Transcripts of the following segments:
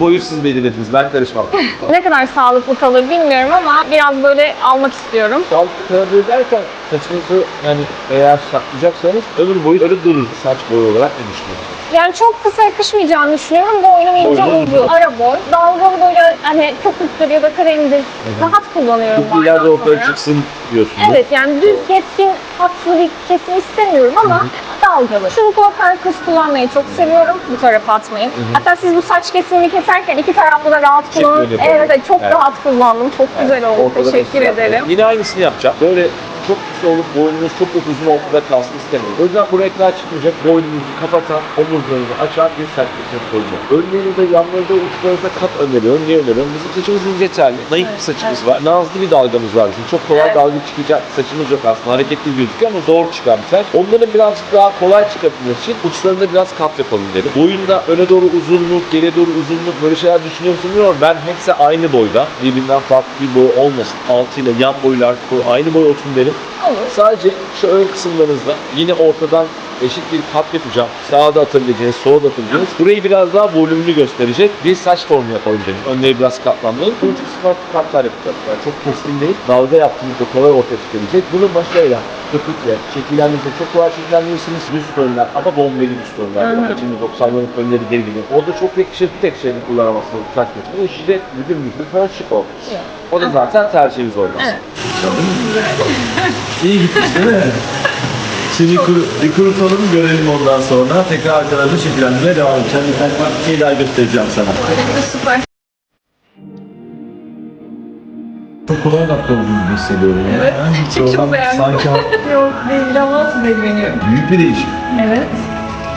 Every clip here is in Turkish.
Boyu siz belirlediniz. Ben karışmam. Ne kadar sağlıklı kalır bilmiyorum ama biraz böyle almak istiyorum. Sağlıklı kalabilir derken saçınızı yani eğer saklayacaksanız ömür boyu öyle durur. Saç boyu olarak ne düşünüyorsunuz? Yani çok kısa yakışmayacağını düşünüyorum. Boynum ince Boynum uzun. Ara boy. Dalgalı böyle hani çok üsttür ya da kremdir. Rahat kullanıyorum. Bu ileride ortaya çıksın diyorsunuz. Evet yani düz keskin hatlı bir kesim istemiyorum ama dalgalı. Çubuklu perkus kullanmayı çok seviyorum. Bu tarafa atmayı. Hatta siz bu saç kesimini keserken iki taraflı da rahat kullanın. yapalım. Evet, çok Evet. rahat kullandım. Çok güzel oldu. Ortada Teşekkür mesela. ederim. Yine aynısını yapacağım. Böyle çok kısa olup boynunuz çok çok uzun ortada kalsın istemiyorum. O yüzden buraya kadar çıkmayacak. Boynunuzu kapatan, omuzlarınızı açan bir saç kesimi koyacağım. Önlerinde, yanlarında, uçlarınızda kat öneriyorum. Niye öneriyorum? Bizim saçımız ince telli. Naif bir saçımız var. Nazlı bir dalgamız var bizim. Çok kolay dalga çıkacak saçımız yok aslında. Hareketli gözüküyor ama zor çıkan bir saç. Onların birazcık daha kolay çıkabilmesi için uçlarında biraz kat yapalım dedim. Boyunda öne doğru uzunluk, geriye doğru uzunluk böyle şeyler düşünüyorsun bilmiyorum. Ben hepsi aynı boyda. Birbirinden farklı bir boy olmasın. Altıyla yan boylar aynı boy olsun derim. Olur. Sadece şu ön kısımlarınızda yine ortadan eşit bir kat yapacağım. Sağa da atabileceğiniz, sola da atabileceğiniz. Burayı biraz daha volümlü gösterecek bir saç formu dedim. Önleri biraz katlanmalı. Çok farklı katlar yapacağız. Yani çok keskin değil. Dalga yaptığınızda kolay ortaya çıkabilecek. Bunun başlarıyla köpükle, şekillendirirse çok kolay şekillendirirsiniz. Düz fönler ama bombeli düz fönler. Şimdi 90'ların fönleri geri geliyor. Orada çok yakışır bir tek şeyini kullanamazsınız. Saç kesimi. İşte bütün bir fön şık olmuş. O da zaten tercihimiz olmaz. Evet. İyi gitmiş değil mi? Şimdi kuru, bir kurutalım görelim ondan sonra. Tekrar arkalarını şekillendirmeye devam edeceğim. Bir tane bir şey daha göstereceğim sana. Süper. Çok kolay atladığımı gibi hissediyorum. ya. Evet, Yani çok beğendim. Sanki Yok değil ama nasıl beğeniyorum. büyük bir değişim. Evet.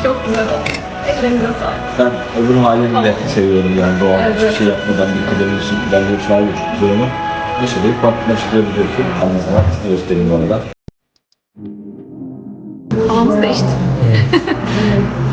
Çok güzel oldu. Ellerinize sağlık. Ben öbür halini de seviyorum yani doğal Evet. hiçbir şey yapmadan an çok güzel ama yaşayıp farklılaştırabiliyorsun. Ben de sana göstereyim bu arada. Havamız değişti.